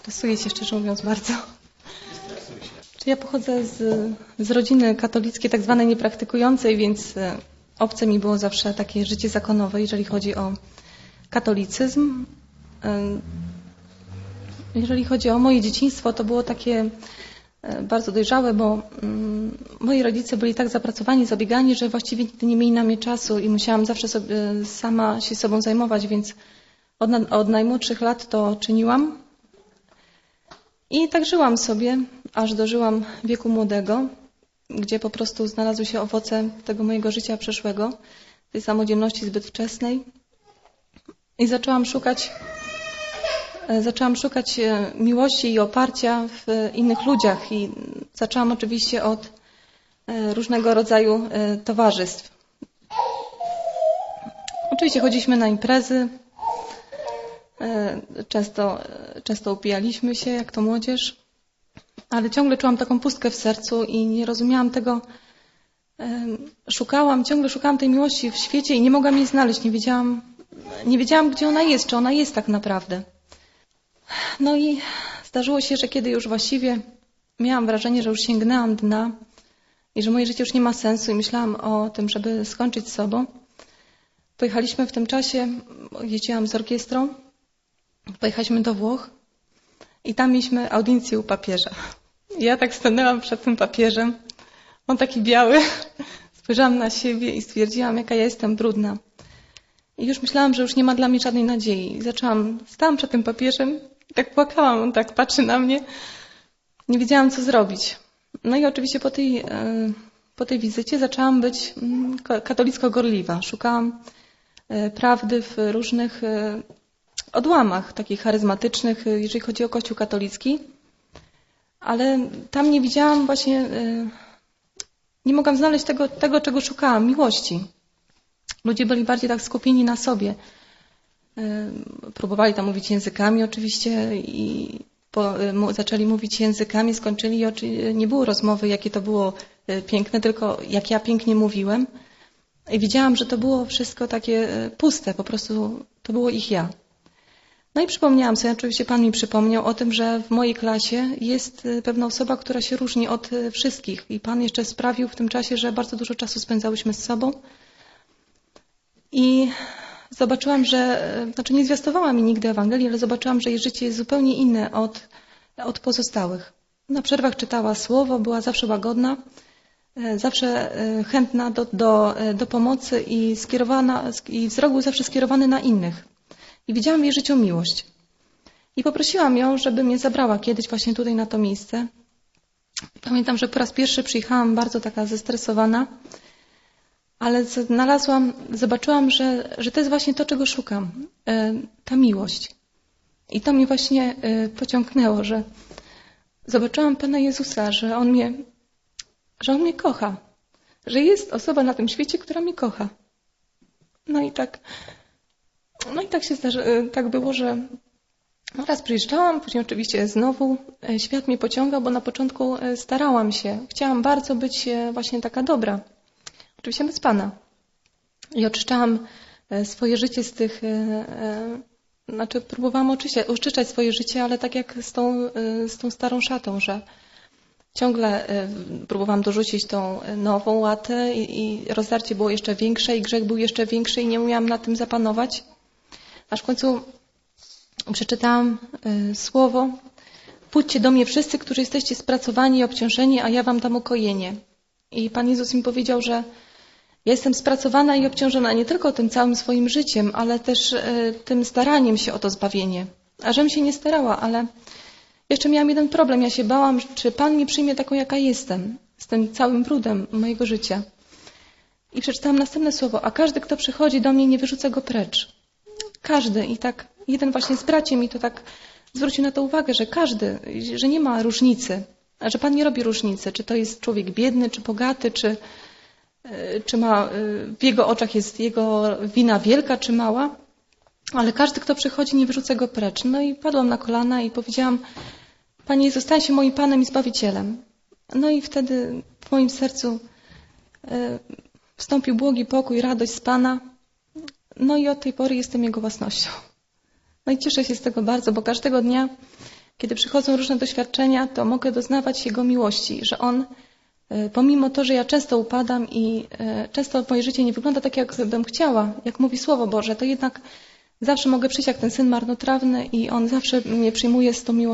Stresuję się szczerze mówiąc bardzo. Czy ja pochodzę z, z rodziny katolickiej, tak zwanej niepraktykującej, więc e, obce mi było zawsze takie życie zakonowe, jeżeli chodzi o katolicyzm. E, Jeżeli chodzi o moje dzieciństwo, to było takie e, bardzo dojrzałe, bo mm, moi rodzice byli tak zapracowani, zabiegani, że właściwie nigdy nie mieli na mnie czasu i musiałam zawsze sobie, sama się sobą zajmować, więc od, od najmłodszych lat to czyniłam. I tak żyłam sobie, aż dożyłam wieku młodego, gdzie po prostu znalazły się owoce tego mojego życia przeszłego, tej samodzielności zbyt wczesnej. I zaczęłam szukać, e, zaczęłam szukać e, miłości i oparcia w innych ludziach. I zaczęłam oczywiście od e, różnego rodzaju towarzystw. Oczywiście chodziliśmy na imprezy, często, e, często upijaliśmy się, jak to młodzież, ale ciągle czułam taką pustkę w sercu i nie rozumiałam tego. Szukałam, ciągle szukałam tej miłości w świecie i nie mogłam jej znaleźć. Nie wiedziałam, nie wiedziałam, gdzie ona jest, czy ona jest tak naprawdę. No i zdarzyło się, że kiedy już właściwie miałam wrażenie, że już sięgnęłam dna i że moje życie już nie ma sensu i myślałam o tym, żeby skończyć z sobą, pojechaliśmy w tym czasie, jeździłam z orkiestrą, pojechaliśmy do Włoch i tam mieliśmy audiencję u papieża. I ja tak stanęłam przed tym papieżem, on taki biały, spojrzałam na siebie i stwierdziłam, jaka ja jestem brudna. I już myślałam, że już nie ma dla mnie żadnej nadziei. I zaczęłam, stałam przed tym papieżem i tak płakałam, on tak patrzy na mnie. Nie wiedziałam, co zrobić. No i oczywiście po tej, e, po tej wizycie zaczęłam być mm, ka- katolicko gorliwa. Szukałam e, prawdy w różnych e, odłamach takich charyzmatycznych, e, jeżeli chodzi o Kościół katolicki. Ale tam nie widziałam właśnie, e, nie mogłam znaleźć tego, tego czego szukałam, miłości. Ludzie byli bardziej tak skupieni na sobie. E, Próbowali tam mówić językami oczywiście i po, zaczęli mówić językami, skończyli i nie było rozmowy, jakie to było piękne, tylko jak ja pięknie mówiłem. I widziałam, że to było wszystko takie puste, po prostu to było ich ja. No i przypomniałam sobie, oczywiście Pan mi przypomniał o tym, że w mojej klasie jest e, pewna osoba, która się różni od e, wszystkich. I Pan jeszcze sprawił w tym czasie, że bardzo dużo czasu spędzałyśmy z sobą. I zobaczyłam, że, e, znaczy nie zwiastowała mi nigdy Ewangelii, ale zobaczyłam, że jej życie jest zupełnie inne od, od pozostałych. Na przerwach czytała słowo, była zawsze łagodna, zawsze chętna do, do, do pomocy i skierowana, i wzrok był zawsze skierowany na innych. I widziałam w jej życiu miłość. I poprosiłam ją, żeby mnie zabrała kiedyś właśnie tutaj na to miejsce. Pamiętam, że po raz pierwszy przyjechałam bardzo taka zestresowana, ale znalazłam, zobaczyłam, że, że to jest właśnie to, czego szukam. e, Ta miłość. I to mnie właśnie e, pociągnęło, że zobaczyłam Pana Jezusa, że On mnie, że On mnie kocha. Że jest osoba na tym świecie, która mnie kocha. No i tak, no i tak się zdarzy, e, tak było, że no raz przyjeżdżałam, później oczywiście znowu e, świat mnie pociągał, bo na początku e, starałam się. Chciałam bardzo być właśnie taka dobra. Oczywiście bez Pana. I oczyszczałam swoje życie z tych, znaczy próbowałam oczyszczać, oczyszczać swoje życie, ale tak jak z tą, z tą starą szatą, że ciągle próbowałam dorzucić tą nową łatę i, i rozdarcie było jeszcze większe i grzech był jeszcze większy i nie umiałam nad tym zapanować. Aż w końcu przeczytałam e, słowo Pójdźcie do mnie wszyscy, którzy jesteście spracowani i obciążeni, a ja wam dam ukojenie. I Pan Jezus mi powiedział, że ja jestem spracowana i obciążona nie tylko tym całym swoim życiem, ale też e, tym staraniem się o to zbawienie. A żem się nie starała, ale jeszcze miałam jeden problem. Ja się bałam, czy Pan mnie przyjmie taką, jaka jestem, z tym całym brudem mojego życia. I przeczytałam następne słowo, a każdy, kto przychodzi do mnie, nie wyrzuca go precz. Każdy. I tak jeden właśnie z braci mi to tak zwrócił na to uwagę, że każdy, że nie ma różnicy, że Pan nie robi różnicy, czy to jest człowiek biedny, czy bogaty, czy, e, czy ma, e, w jego oczach jest jego wina wielka, czy mała, ale każdy, kto przychodzi, nie wyrzuca go precz. No i padłam na kolana i powiedziałam, Panie Jezu, stań się moim Panem i Zbawicielem. No i wtedy w moim sercu e, wstąpił błogi pokój, radość z Pana. No i od tej pory jestem Jego własnością. No i cieszę się z tego bardzo, bo każdego dnia kiedy przychodzą różne doświadczenia, to mogę doznawać Jego miłości, że On, e, pomimo to, że ja często upadam i e, często moje życie nie wygląda tak, jak bym chciała, jak mówi Słowo Boże, to jednak zawsze mogę przyjść jak ten syn marnotrawny i On zawsze mnie przyjmuje z tą miłością.